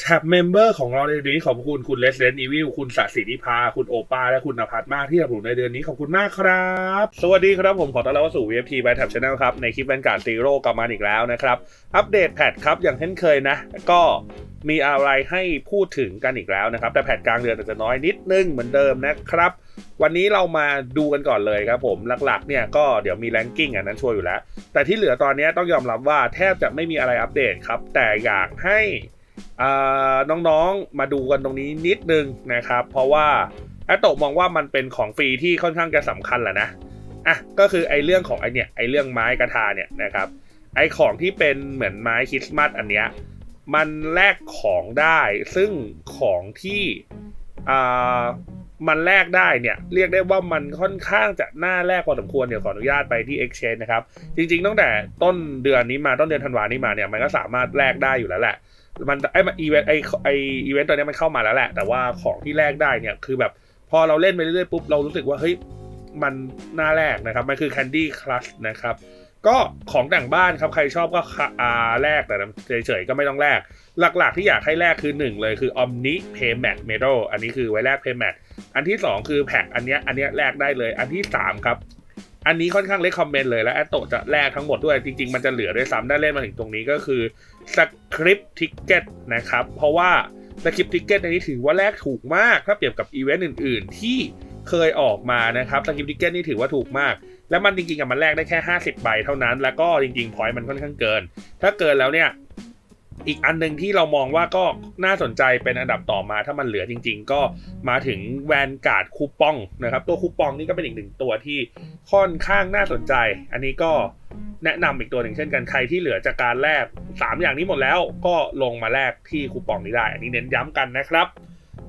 แท็บเมมเบอร์ของเราในเดือนนี้ขอบคุณคุณเลสเลนอีวิลคุณสศินิพา คุณโอปาและคุณนภัสมากที่สนับสนุนในเดือนนี้ขอบคุณมากครับ สวัสดีครับผมขอต้อนรับสู่ VFT by Tab Channel ครับ ในคลิปแวนการ์ดซีโร่กลับมาอีกแล้วนะครับ อัปเดตแพทครับ อย่างเช่นเคยนะ ก็มีอะไรให้พูดถึงกันอีกแล้วนะครับ แต่แพทกลางเดือนอาจจะน้อยนิดนึงเหมือนเดิมนะครับ วันนี้เรามาดูกันก่อนเลยครับผมหลักๆเนี่ยก็เดี๋ยวมีแรงกิ้งอันนั้นช่วยอยู่แล้ว แต่ที่เหลือตอนนี้ต้องยอมรับว่าแทบจะไม่มีอะไรอัปเดตครับแต่อยากให้ น้องๆมาดูกันตรงนี้นิดนึงนะครับ เพราะว่าแอตโตะมองว่ามันเป็นของฟรีที่ค่อนข้างจะสำคัญแหละนะอะก็คือไอ้เรื่องของไอเนี่ยไอเรื่องไม้กระทาเนี่ยนะครับไอของที่เป็นเหมือนไม้คริสต์มาสอันเนี้ยมันแลกของได้ซึ่งของที่อ่า มันแลกได้เนี่ย เรียกได้ว่ามันค่อนข้างจะน่าแลกพอสมควรเดี๋ยวขออนุญาตไปที่ Exchange นะครับ จริงๆตั้งแต่ต้นเดือนนี้มาต้นเดือนธันวานี้มาเนี่ยมันก็สามารถแลกได้อยู่แล้วแหละมันไอ้อีเวนต์ไอ้ไอ้อีเวนต์ตัวนี้มันเข้ามาแล้วแหละ แต่ว่าของที่แลกได้เนี่ยคือแบบพอเราเล่นไปเรื่อยๆปุ๊บเรารู้สึกว่าเฮ้ยมันน่าแลกนะครับ มันคือ Candy Crush นะครับ ก็ของแต่งบ้านครับใครชอบก็อ่าแลกแต่เฉยๆก็ไม่ต้องแลกหลักๆ ที่อยากให้แลกคือ 1 เลยคือ Omni Payment Medal อันนี้คือไว้แลก Payment อันที่ 2 คือแพ็กอันเนี้ยอันเนี้ยแลกได้เลย อันที่ 3 ครับ อันนี้ค่อนข้างเล็กคอมเมนต์เลยและแอตโตจะแลกทั้งหมดด้วยจริง ๆ มันจะเหลือด้วยซ้ำได้เล่นมาถึงตรงนี้ก็คือสคริปต์ทิกเก็ตนะครับ เพราะว่าสคริปต์ทิกเก็ตอันนี้ถือว่าแลกถูกมากถ้าเปรียบกับอีเวนต์อื่น ๆ ที่เคยออกมานะครับสคริปต์ทิกเก็ตนี่ถือว่าถูกมาก แล้วมันจริงๆอะมันแลกได้แค่ 50ใบเท่านั้น แล้วก็จริงๆพอยต์มันค่อนข้างเกิน ถ้าเกินแล้วเนี่ย อีกอันหนึ่งที่เรามองว่าก็น่าสนใจเป็นอันดับต่อมาถ้ามันเหลือจริง ๆ ก็มาถึงแวนการ์ดคูปองนะครับ ตัวคูปองนี่ก็เป็นอีกหนึ่งตัวที่ค่อนข้างน่าสนใจ อันนี้ก็แนะนำอีกตัวหนึ่งเช่นกันใครที่เหลือจากการแลก3 อย่างนี้หมดแล้วก็ลงมาแลกที่คูปองนี้ได้ อันนี้เน้นย้ำกันนะครับ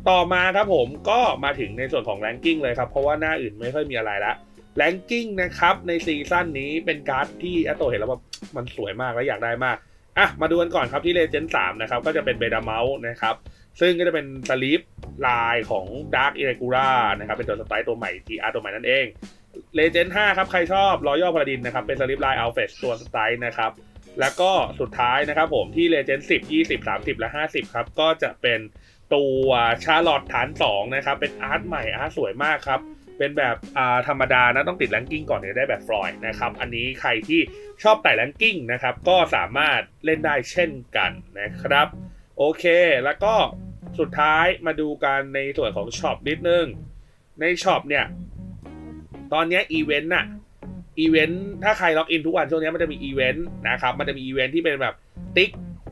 ต่อมาครับผมก็มาถึงในส่วนของแรงกิ้งเลยครับ เพราะว่าหน้าอื่นไม่ค่อยมีอะไรละ แรงกิ้งนะครับ ในซีซั่นนี้เป็นการ์ดที่แอตโตเห็นแล้วแบบมันสวยมากและอยากได้มากอะมาดูกันก่อนครับที่ Legend 3นะครับก็จะเป็นเบดาเมลนะครับซึ่งก็จะเป็นสลีปลายของ Dark Irregular นะครับเป็นตัวสไตล์ตัวใหม่ GR ตัวใหม่นั่นเอง Legend 5ครับใครชอบ Royal Paladin นะครับเป็นสลีปลาย Alphage ตัวสไตล์นะครับแล้วก็สุดท้ายนะครับผมที่ Legend 10 20 30และ50ครับก็จะเป็นตัวชาร์ลอตฐาน2นะครับเป็นอาร์ตใหม่อาร์ตสวยมากครับ เป็นแบบธรรมดานะต้องติดแรงกิ้งก่อนถึงจะได้แบบฟลอยด์นะครับ อันนี้ใครที่ชอบไต่แรงกิ้งนะครับ ก็สามารถเล่นได้เช่นกันนะครับ โอเค แล้วก็สุดท้ายมาดูกันในส่วนของช็อปนิดนึง ในช็อปเนี่ย ตอนนี้อีเวนต์น่ะอีเวนต์ถ้าใครล็อกอินทุกวันช่วงนี้มันจะมีอีเวนต์นะครับ มันจะมีอีเวนต์ที่เป็นแบบติ๊ก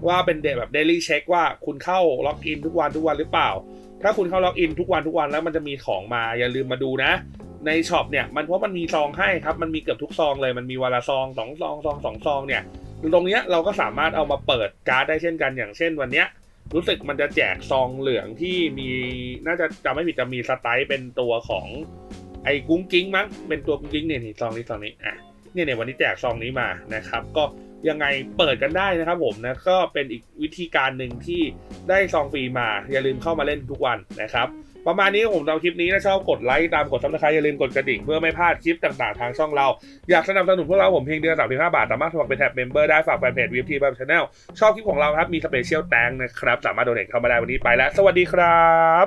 ว่าเป็นเดแบบเดลี่เช็คว่าคุณเข้าล็อกอินทุกวันทุกวันหรือเปล่า ถ้าคุณเข้าล็อกอินทุกวันทุกวันแล้วมันจะมีของมาอย่าลืมมาดูนะ ในช็อปเนี่ยมันเพราะมันมีซองให้ครับมันมีเกือบทุกซองเลยมันมีวันละซองสองซองซองสองซองเนี่ยตรงเนี้ยเราก็สามารถเอามาเปิดการ์ดได้เช่นกันอย่างเช่นวันเนี้ยรู้สึกมันจะแจกซองเหลืองที่มีน่าจะจำไม่ผิดจะมีสไตล์เป็นตัวของไอ้กุ้งกิ้งมั้งเป็นตัวกุ้งกิ้งเนี่ยนี่ซองนี้ซองนี้อะเนี่ยเนี่ยวันนี้แจกซองนี้มานะครับ ก็ ยังไงเปิดกันได้นะครับผมนะก็เป็นอีกวิธีการหนึ่งที่ได้ซองฟรีมา อย่าลืมเข้ามาเล่นทุกวันนะครับประมาณนี้ผมทำคลิปนี้นะชอบกดไลค์ตามกดซับสไครต์อย่าลืมกดกระดิ่งเพื่อไม่พลาดคลิปต่างๆ ทางช่องเรา อยากสนับสนุนพวกเราผมเพียงเดือน35 บาท สามารถสมัครเป็นแท็บเมมเบอร์ได้ฝากแฟนเพจ VFT แบบชาแนลชอบคลิปของเราครับ มีสเปเชียลแตงนะครับ สามารถโดเนทเข้ามาได้วันนี้ไปแล้ว สวัสดีครับ